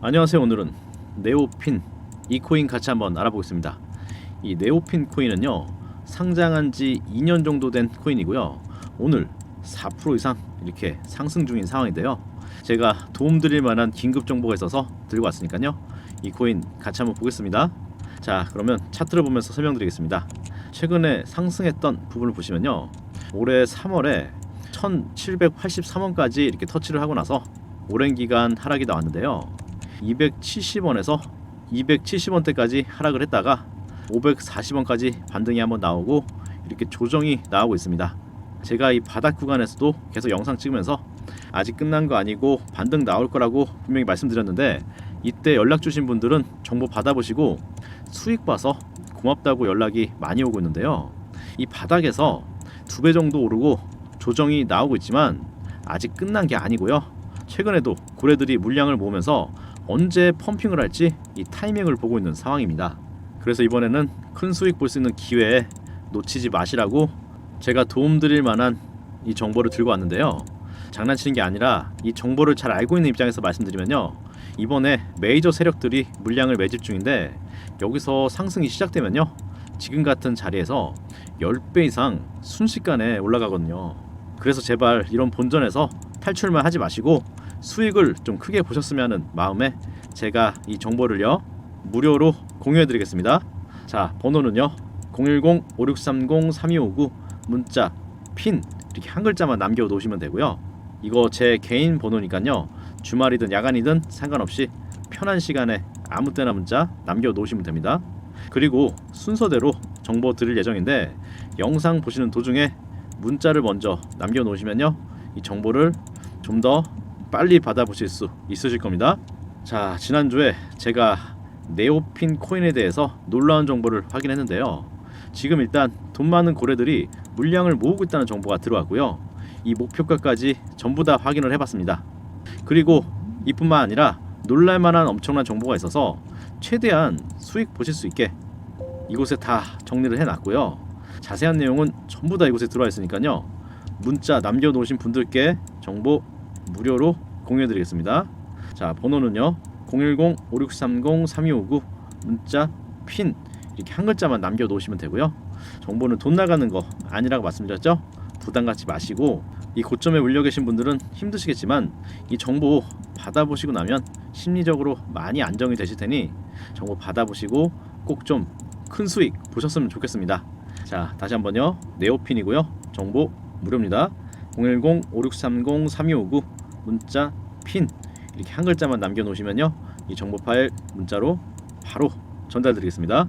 안녕하세요. 오늘은 네오핀 이 코인 같이 한번 알아보겠습니다. 이 네오핀 코인은요 상장한 지 2년 정도 된 코인이고요. 오늘 4% 이상 이렇게 상승 중인 상황인데요. 제가 도움드릴 만한 긴급 정보가 있어서 들고 왔으니까요. 이 코인 같이 한번 보겠습니다. 자 그러면 차트를 보면서 설명드리겠습니다. 최근에 상승했던 부분을 보시면요. 올해 3월에 1783원까지 이렇게 터치를 하고 나서 오랜 기간 하락이 나왔는데요. 270원에서 270원대까지 하락을 했다가 540원까지 반등이 한번 나오고 이렇게 조정이 나오고 있습니다. 제가 이 바닥 구간에서도 계속 영상 찍으면서 아직 끝난 거 아니고 반등 나올 거라고 분명히 말씀드렸는데 이때 연락 주신 분들은 정보 받아보시고 수익 봐서 고맙다고 연락이 많이 오고 있는데요. 이 바닥에서 두 배 정도 오르고 조정이 나오고 있지만 아직 끝난 게 아니고요. 최근에도 고래들이 물량을 모으면서 언제 펌핑을 할지 이 타이밍을 보고 있는 상황입니다. 그래서 이번에는 큰 수익 볼 수 있는 기회에 놓치지 마시라고 제가 도움드릴 만한 이 정보를 들고 왔는데요. 장난치는 게 아니라 이 정보를 잘 알고 있는 입장에서 말씀드리면요. 이번에 메이저 세력들이 물량을 매집 중인데 여기서 상승이 시작되면요. 지금 같은 자리에서 10배 이상 순식간에 올라가거든요. 그래서 제발 이런 본전에서 탈출만 하지 마시고 수익을 좀 크게 보셨으면 하는 마음에 제가 이 정보를요 무료로 공유해 드리겠습니다. 자 번호는요 010-5630-3259 문자 핀 이렇게 한 글자만 남겨 놓으시면 되고요. 이거 제 개인 번호니까요 주말이든 야간이든 상관없이 편한 시간에 아무 때나 문자 남겨 놓으시면 됩니다. 그리고 순서대로 정보 드릴 예정인데 영상 보시는 도중에 문자를 먼저 남겨 놓으시면요 이 정보를 좀더 빨리 받아보실 수 있으실 겁니다. 자 지난주에 제가 네오핀 코인에 대해서 놀라운 정보를 확인했는데요. 지금 일단 돈 많은 고래들이 물량을 모으고 있다는 정보가 들어왔고요. 이 목표가까지 전부 다 확인을 해봤습니다. 그리고 이뿐만 아니라 놀랄만한 엄청난 정보가 있어서 최대한 수익 보실 수 있게 이곳에 다 정리를 해놨고요. 자세한 내용은 전부 다 이곳에 들어와 있으니까요. 문자 남겨놓으신 분들께 정보 무료로 공유해드리겠습니다. 자 번호는요 010-5630-3259 문자 핀 이렇게 한 글자만 남겨놓으시면 되고요. 정보는 돈 나가는 거 아니라고 말씀드렸죠? 부담 갖지 마시고 이 고점에 물려 계신 분들은 힘드시겠지만 이 정보 받아보시고 나면 심리적으로 많이 안정이 되실 테니 정보 받아보시고 꼭 좀 큰 수익 보셨으면 좋겠습니다. 자 다시 한번요 네오핀이고요 정보 무료입니다. 010-5630-3259 문자 핀 이렇게 한 글자만 남겨놓으시면요 이 정보 파일 문자로 바로 전달드리겠습니다.